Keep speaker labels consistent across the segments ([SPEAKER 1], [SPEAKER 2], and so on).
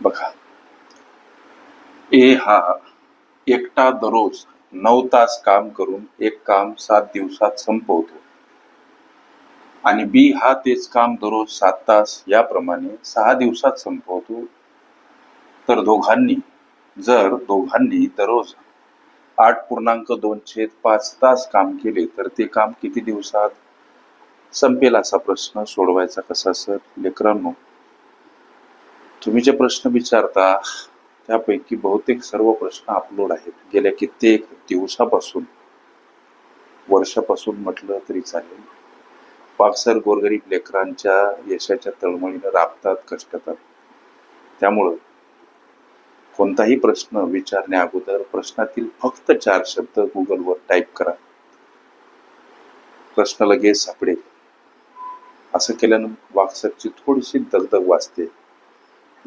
[SPEAKER 1] बघा. ए हा एकटा दररोज नऊ तास काम करून एक काम सात दिवसात संपवतो. आणि बी हा तेच काम दररोज सात तास याप्रमाणे सहा दिवसात संपवतो. तर दोघांनी जर दोघांनी दररोज आठ पूर्णांक दोन छेद पाच तास काम केले तर ते काम किती दिवसात? संपेल असा प्रश्न सोडवायचा कसा सर? लेकरांनो तुम्ही जे प्रश्न विचारता त्यापैकी बहुतेक सर्व प्रश्न अपलोड आहेत. गेल्या कित्येक दिवसापासून वर्षापासून म्हटलं तरी चालेल. पाकसर गोरगरीब लेकरांच्या यशाच्या तळमळीनं राबतात कष्टतात. त्यामुळं कोणताही प्रश्न विचारण्या अगोदर प्रश्नातील फक्त चार शब्द गुगलवर टाईप करा. प्रश्न लगेच सापडेल. असं केल्यानं वाक्सरची थोडीशी दगदग वाचते.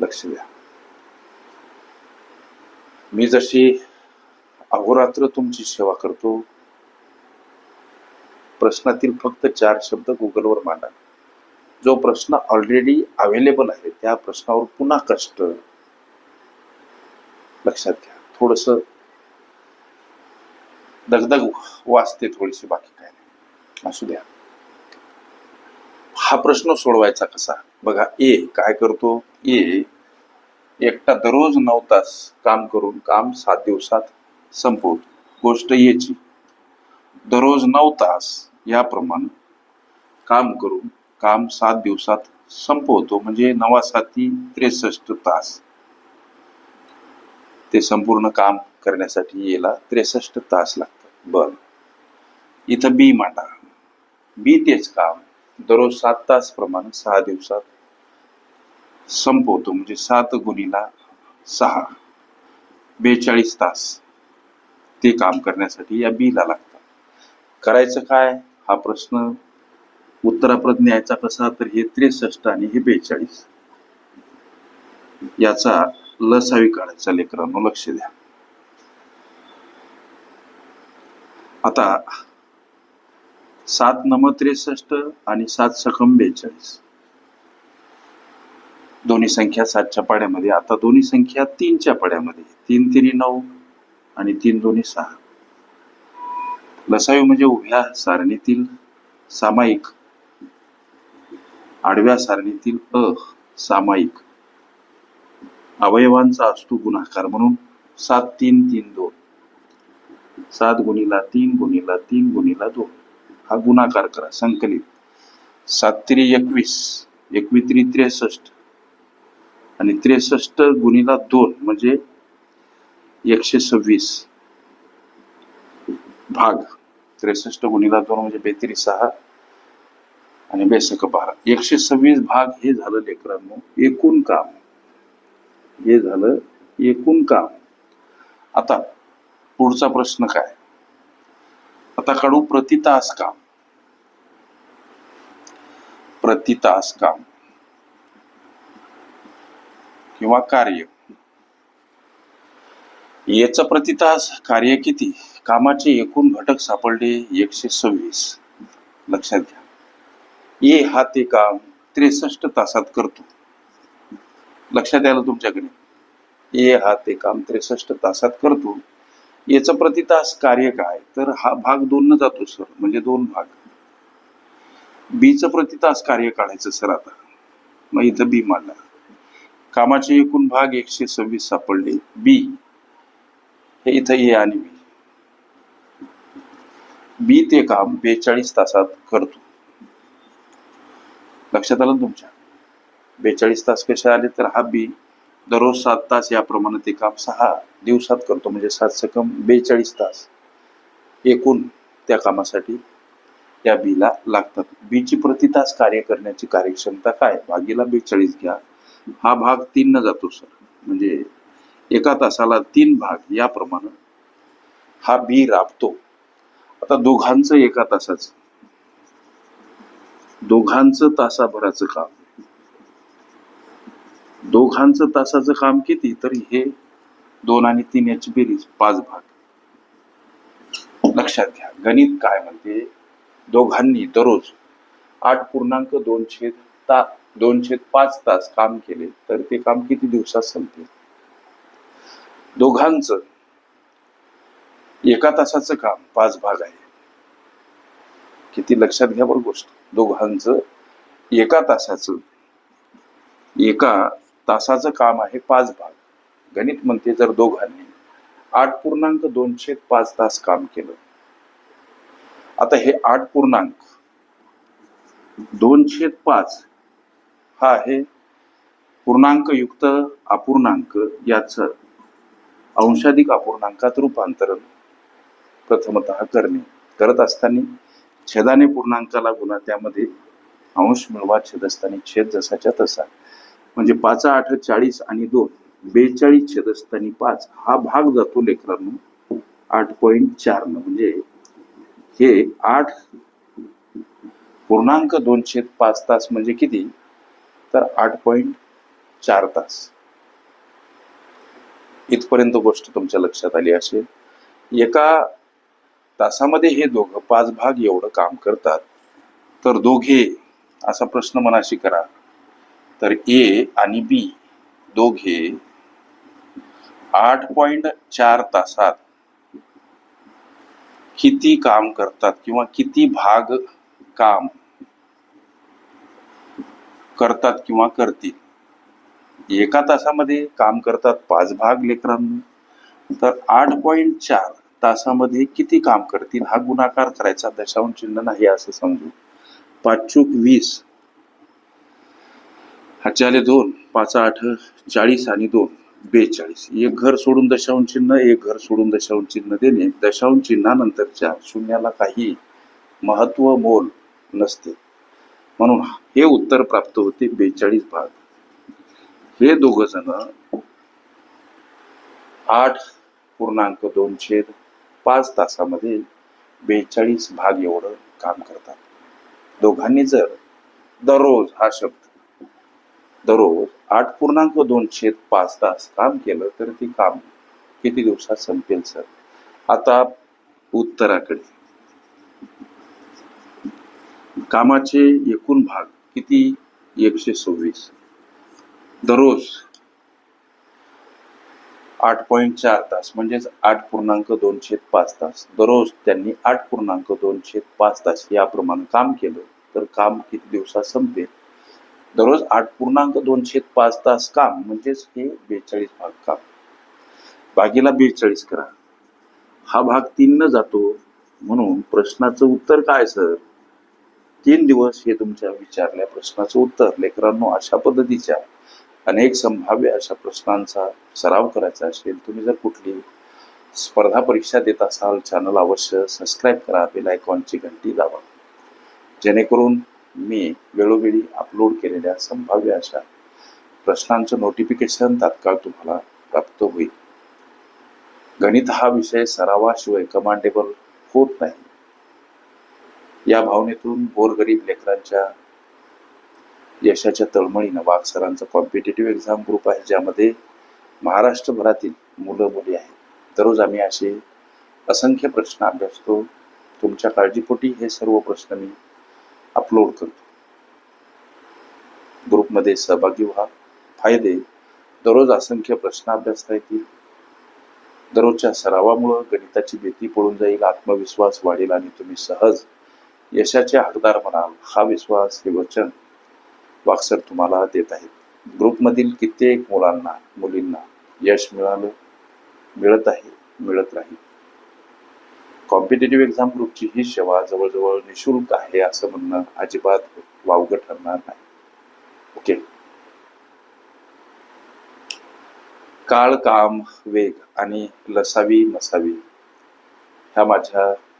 [SPEAKER 1] लक्ष द्या मी जशी अहोरात्र तुमची सेवा करतो प्रश्नातील फक्त चार शब्द गुगलवर मांडा. जो प्रश्न ऑलरेडी अवेलेबल आहे त्या प्रश्नावर पुन्हा कष्ट लक्षात घ्या. थोडस दगदग वाचते थोडीशी बाकी काय नाही. असू द्या. हा प्रश्न सोडवायचा कसा? बघा ए काय करतो? ए एकटा दररोज नऊ तास काम करून काम सात दिवसात संपवतो. गोष्ट याची दररोज नऊ तास याप्रमाणे काम करून काम सात दिवसात संपवतो म्हणजे नवा साती त्रेसष्ट तास. ते संपूर्ण काम करण्यासाठी याला त्रेसष्ट तास लागतात. बर. इथं बी मांडा. बी तेच काम दररोज सात तास प्रमाणे सहा दिवसात संपवतो म्हणजे सात गुणीला सहा. बेचाळीस तास ते काम करण्यासाठी या बीला लागतात. करायचं काय? हा प्रश्न उत्तराप्रत न्यायचा कसा? तर हे त्रेसष्ट आणि हे बेचाळीस. याचा लसावी काढायचा लेकरांनो लक्ष द्या. आता सात नम त्रेसष्ट आणि सात सकम बेचाळीस. दोन्ही संख्या सातच्या पाड्यामध्ये आता दोन्ही संख्या तीनच्या पाड्यामध्ये. तीन तिरी नऊ आणि तीन दोन्ही सहा. लसायू म्हणजे उभ्या सारणीतील सामायिक. आडव्या सारणीतील अ सामायिक. अवयवांचा असतो गुणाकार म्हणून सात तीन तीन दोन. सात गुणीला तीन गुणीला तीन गुणीला दोन. हा गुणाकार करा संकलित. सात तिरी एकवीस. एकवित्री त्रेसष्ट. आणि त्रेसष्ट गुणीला दोन म्हणजे एकशे सव्वीस. भाग. त्रेसष्ट गुणीला दोन म्हणजे बेतीस सहा आणि बेसक बारा. एकशे सव्वीस भाग हे झालं लेकरांनो एकूण काम. हे झालं एकूण काम. आता पुढचा प्रश्न काय? आता काढू प्रति तास काम. प्रति तास काम. किंवा कार्य? याच प्रतितास कार्य किती? कामाचे एकूण घटक सापडले एकशे सव्वीस. लक्षात घ्या. ए हा ते काम त्रेसष्ट तासात करतो. लक्षात आलं तुमच्याकडे. ए हा ते काम त्रेसष्ट तासात करतो. याचं प्रतितास कार्य काय? तर हा भाग दोन जातो सर. म्हणजे दोन भाग. बीचं प्रति तास कार्य काढायचं सर आता. मग इथं बी मांडला कामाचे एकूण भाग एकशे सव्वीस सापडले. बी हे इथं ए आणि बी बी ते काम बेचाळीस तासात करतो. लक्षात आलं ना तुमच्या? बेचाळीस तास कसे आले तर हा बी दररोज सात तास याप्रमाणे ते काम सहा दिवसात करतो म्हणजे सात सकम बेचाळीस तास एकूण त्या कामासाठी या बीला लागतात. बीची प्रति तास कार्य करण्याची कार्यक्षमता काय? भागीला बेचाळीस घ्या. हा भाग तीन जातो सर. म्हणजे एका तासाला तीन भाग याप्रमाणे हा बी राबतो. आता दोघांचं एका तासाच. दोघांचं तासाभराचं काम. दोघांचं तासाचं काम किती? तर हे दोन आणि तीन याची बेरीज पाच भाग. लक्षात घ्या गणित काय म्हणते? दोघांनी दररोज आठ पूर्णांक दोन छेद ता दोनशे पाच तास काम केले तर ते काम किती दिवसात संपेल? दोघांचं एका तासाचं काम पाच भाग आहे. किती लक्षात घ्या बरं गोष्ट. दोघांचं एका तासाचं एका तासाचं काम आहे पाच भाग. गणित म्हणते जर दोघांनी आठ पूर्णांक दोनशे पाच तास काम केलं. आता हे आठ पूर्णांक दोनशे पाच हा आहे. पूर्णांक युक्त अपूर्णांक याच अंशाधिक अपूर्णांकात रूपांतरण प्रथमत करणे. करत असताना छेदाने पूर्णांकाला गुणा त्यामध्ये अंश मिळवा छेद असताना छेद जसाच्या तसा. म्हणजे पाच आठ चाळीस आणि दोन बेचाळीस छेदस्थानी पाच हा भाग जातो लेकरांनो आठ पॉईंट चार न. म्हणजे हे आठ पूर्णांक दोन छेद पाच तास म्हणजे किती? तर आठ पॉईंट चार तास. इथपर्यंत गोष्ट तुमच्या लक्षात आली असेल. एका तासामध्ये हे दोघं पाच भाग एवढं काम करतात. तर दोघे असा प्रश्न मनाशी करा. तर ए आणि बी दोघे आठ पॉइंट चार तासात किती काम करतात किंवा किती भाग काम करतात किंवा करतील. एका तासामध्ये काम करतात पाच भाग लेकरांना. तर आठ पॉईंट चार तासामध्ये किती काम करतील हा गुणाकार करायचा दशांश चिन्ह नाही असं समजू पाच चूक वीस. ह्याच्याले दोन पाच आठ चाळीस आणि दोन बेचाळीस. एक घर सोडून दशांश चिन्ह एक घर सोडून दशांश चिन्ह देणे. दशांश चिन्हानंतरच्या शून्याला काही महत्त्व मोल नसते. म्हणून हे उत्तर प्राप्त होते बेचाळीस भाग. हे दोघ जण आठ पूर्णांक दोन छेद पाच तासामध्ये बेचाळीस भाग एवढं काम करतात. दोघांनी जर दररोज हा शब्द दररोज आठ पूर्णांक दोन छेद पाच तास काम केलं तर ते काम किती दिवसात संपेल सर? आता उत्तराकडे. कामाचे एकूण भाग किती? एकशे सव्वीस. दररोज आठ पॉईंट चार तास म्हणजेच आठ पूर्णांक दोनशे पाच तास. दररोज त्यांनी आठ पूर्णांक दोनशे पाच तास याप्रमाणे काम केलं तर काम किती दिवसात संपेल? दररोज आठ पूर्णांक दोनशे पाच तास काम म्हणजेच हे बेचाळीस भाग काम. बागेला बेचाळीस करा. हा भाग तीन न जातो म्हणून प्रश्नाचं उत्तर काय सर? तीन दिवस हे तुमच्या विचारल्या प्रश्नाचं उत्तर. लेकरांनो अशा पद्धतीच्या अनेक संभाव्य अशा प्रश्नांचा सराव करायचा असेल तुम्ही जर कुठली स्पर्धा परीक्षा देत असाल चॅनल अवश्य सबस्क्राईब करा बेल आयकॉनची घंटी दाबा. जेणेकरून मी वेळोवेळी अपलोड केलेल्या संभाव्य अशा प्रश्नांचं नोटिफिकेशन तात्काळ तुम्हाला प्राप्त होईल. गणित हा विषय सरावाशिवाय कमांडेबल होत नाही. या भावनेतून गोरगरीब लेकरांच्या यशाच्या तळमळीनं वाघ सरांचा कॉम्पिटेटिव्ह एक्झाम ग्रुप आहे ज्यामध्ये महाराष्ट्रभरातील मुलं मुली आहेत. दररोज आम्ही असे असंख्य प्रश्न अभ्यासतो. तुमच्या काळजीपोटी हे सर्व प्रश्न मी अपलोड करतो. ग्रुपमध्ये सहभागी व्हा. फायदे दररोज असंख्य प्रश्न अभ्यासता येतील. दररोजच्या सरावामुळं गणिताची भीती पळून जाईल आत्मविश्वास वाढेल आणि तुम्ही सहज यशाचे हकदार म्हणाल हा विश्वास हे वचन वाक्सर तुम्हाला देत आहेत. ग्रुपमधील कित्येक मुलांना मुलींना यश मिळालं मिळत आहे मिळत राहील. कॉम्पिटेटिव्ह एक्झाम ग्रुपची ही सेवा जवळजवळ निशुल्क आहे असं म्हणणं अजिबात वावगं ठरणार नाही. ओके काळ काम वेग आणि लसावी मसावी ह्या माझ्या